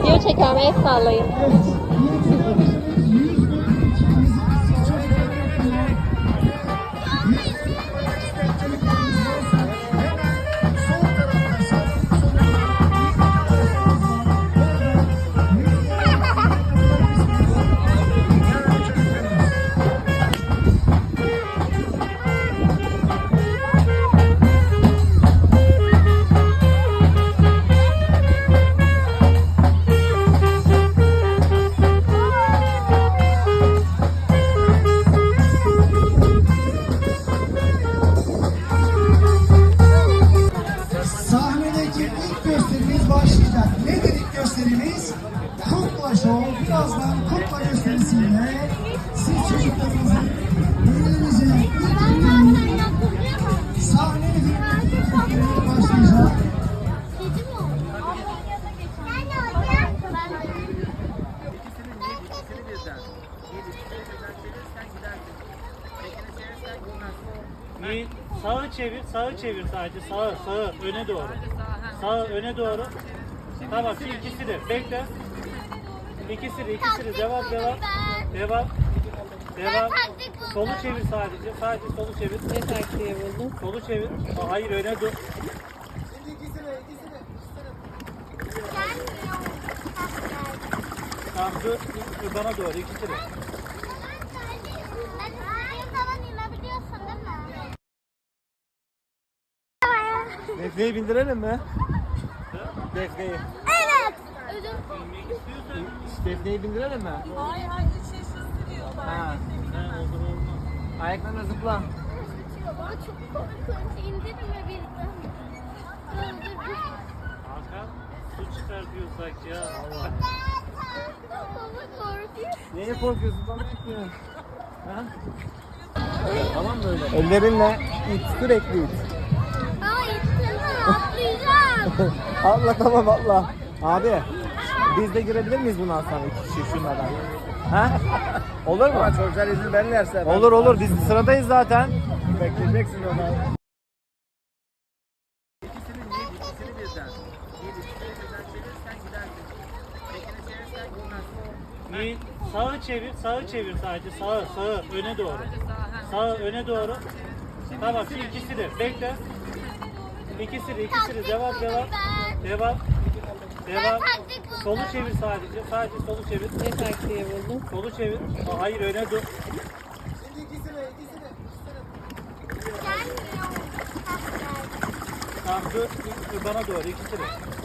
Video çekiyorum. El. Sahnede başlayacak. İkisini birden. Bir, ikisini birden çevirirsen gidersin. Tekini çevirirsen gitmezsin. Yiğit, sağı çevir, sağı çevir sadece. Sağı, sağı, öne doğru. Sağı, öne doğru. Tamam, şu ikisi de. Bekle. İkisi de, ikisi de. Devam, devam. Devam. Devam. Solu çevir sadece. Sadece solu çevir. Ne taktiği buldun? Solu çevir. Aa, Hayır, öne dur. Tamam, dur. Dur, Bana doğru, ikisi de. Defne'yi bindirelim mi? Defne'yi. Defne'yi bindirelim mi? Hayır hayır şey şaşırıyor. Ha. Ayaklarına zıpla. Çok korkunç. İndirme birden. Dur. Hakan, su ya. Allah. Baba korkuyor. Neye korkuyorsun? Bana gitmiyor. Ha? Tamam böyle. Ellerinle it, sürekli it. Ay sana atlayacağım. atla tamam atla. Abi biz de girebilir miyiz bundan sonra iki kişi şunlardan? Ha? Olur mu? Çocuklar izin verirlerse. Olur olur biz sıradayız zaten. Bekleyeceksin onu. Yiğit, sağı çevir, sağı çevir sadece. Sağı, sağı, öne doğru. Sağı, öne doğru. Tamam, şu ikisi de. Bekle. İkisi de, ikisi de. Devam, devam. Devam. Devam. Solu çevir sadece. Sadece solu çevir. Ne taktiği buldun? Solu çevir. Aa, Hayır, öne dur. Tamam, dur. Dur, Bana doğru, ikisi de.